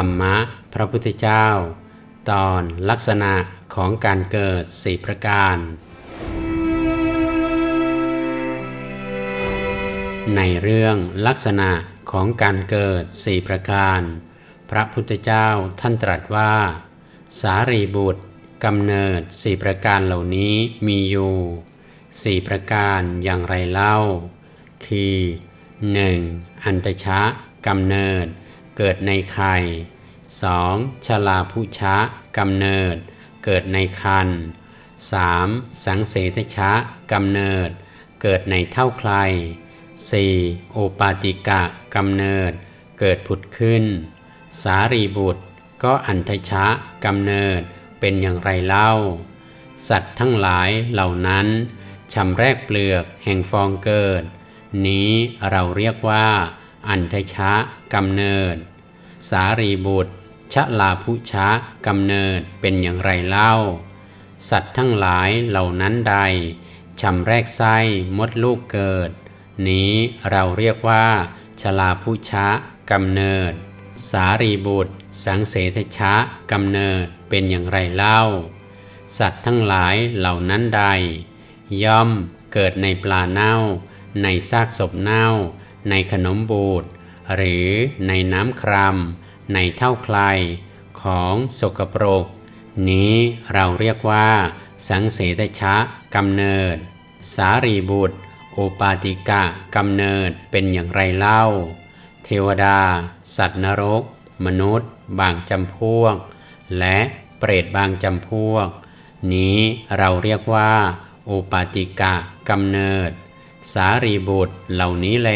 รรมะพระพุทธเจ้า ตอนลักษณะของการเกิดสี่ประการ ในเรื่องลักษณะของการเกิดสี่ประการ พระพุทธเจ้าท่านตรัสว่า สารีบุตรกำเนิดสี่ประการเหล่านี้มีอยู่สี่ประการอย่างไรเล่า คือ 1. อันตชะกำเนิด เกิดในไข่ 2. ชลาภุชะกำเนิด เกิดในคัน 3. สังเสทชะกำเนิด เกิดในเท่าใคร 4. โอปาติกะกำเนิด เกิดผุดขึ้น สารีบุตร ก็อันทชะกำเนิดเป็นอย่างไรเล่า สัตว์ทั้งหลายเหล่านั้นชำแรกเปลือกแห่งฟองเกิด นี้เราเรียกว่า อันทชะกำเนิด สารีบุตรชะลาภุชะกำเนิดเป็นอย่างไรเล่า สัตว์ทั้งหลายเหล่านั้นใดชำแรกไส้มดลูกเกิด นี้เราเรียกว่าชลาภุชะกำเนิด สารีบุตร สังเสทชะกำเนิดเป็นอย่างไรเล่า สัตว์ทั้งหลายเหล่านั้นใด ย่อมเกิดในปลาเน่า ในซากศพเน่า ในขนมบูดหรือในน้ำครามในเท่าใครของสกปรก นี้เราเรียกว่า สังเสตชะกำเนิด สารีบุตร โอปาติกะกำเนิดเป็นอย่างไรเล่า เทวดา สัตว์นรก มนุษย์ บางจำพวก และเปรตบางจำพวก นี้เราเรียกว่า โอปาติกะกำเนิด สารีบุตรเหล่านี้แล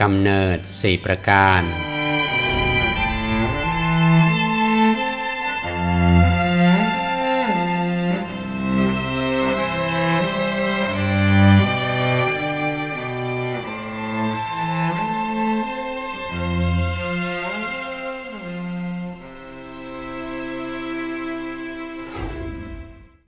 กำเนิดสี่ประการ